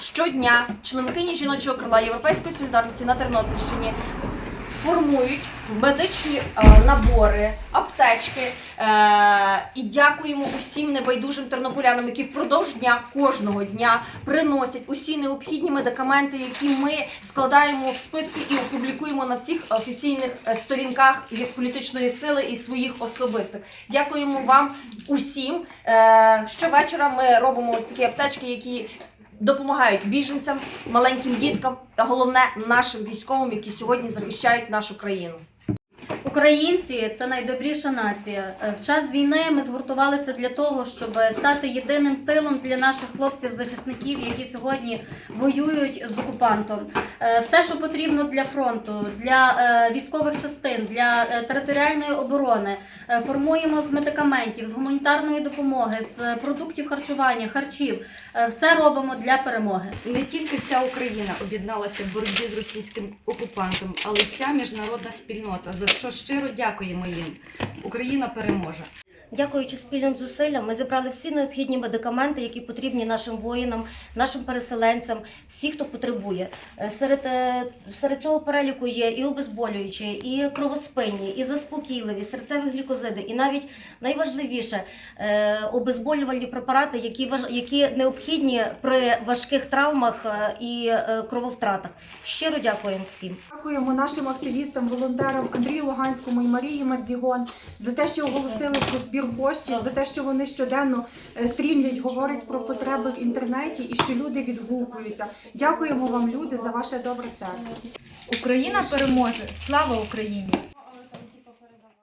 Щодня членкині жіночого крила Європейської солідарності на Тернопільщині формують медичні е, набори, аптечки. Е, і дякуємо усім небайдужим тернополянам, які впродовж дня кожного дня приносять усі необхідні медикаменти, які ми складаємо в списки і опублікуємо на всіх офіційних е, сторінках від політичної сили і своїх особистих. Дякуємо вам усім. Е, щовечора ми робимо ось такі аптечки, які допомагають біженцям, маленьким діткам та головне нашим військовим, які сьогодні захищають нашу країну. Українці це найдобріша нація. Е, В час війни ми згуртувалися для того, щоб стати єдиним тилом для наших хлопців-захисників, які сьогодні воюють з окупантом. Е, Все, що потрібно для фронту, для е, військових частин, для територіальної оборони, формуємо з медикаментів, з гуманітарної допомоги, з продуктів харчування, харчів. Все робимо для перемоги. Не тільки вся Україна об'єдналася в боротьбі з російським окупантом, але й вся міжнародна спільнота, за що щиро дякуємо їм. Україна переможе. Дякуючи спільним зусиллям, ми зібрали всі необхідні медикаменти, які потрібні нашим воїнам, нашим переселенцям, всі, хто потребує. Е, Серед, е, серед цього переліку є і обезболюючі, і кровоспинні, і заспокійливі, серцеві глюкозиди, і навіть найважливіше е, обезболювальні препарати, які які необхідні при важких травмах і крововтратах. Щиро дякуємо всім. Дякуємо нашим активістам, волонтерам Андрію Луганському і Марії Мадзігон за те, що оголосили про збір коштів, за те, що вони щоденно е, стрімлять, говорять про потреби в інтернеті і що люди відгукуються. Дякуємо вам, люди, за ваше добре серце. Україна переможе! Слава Україні!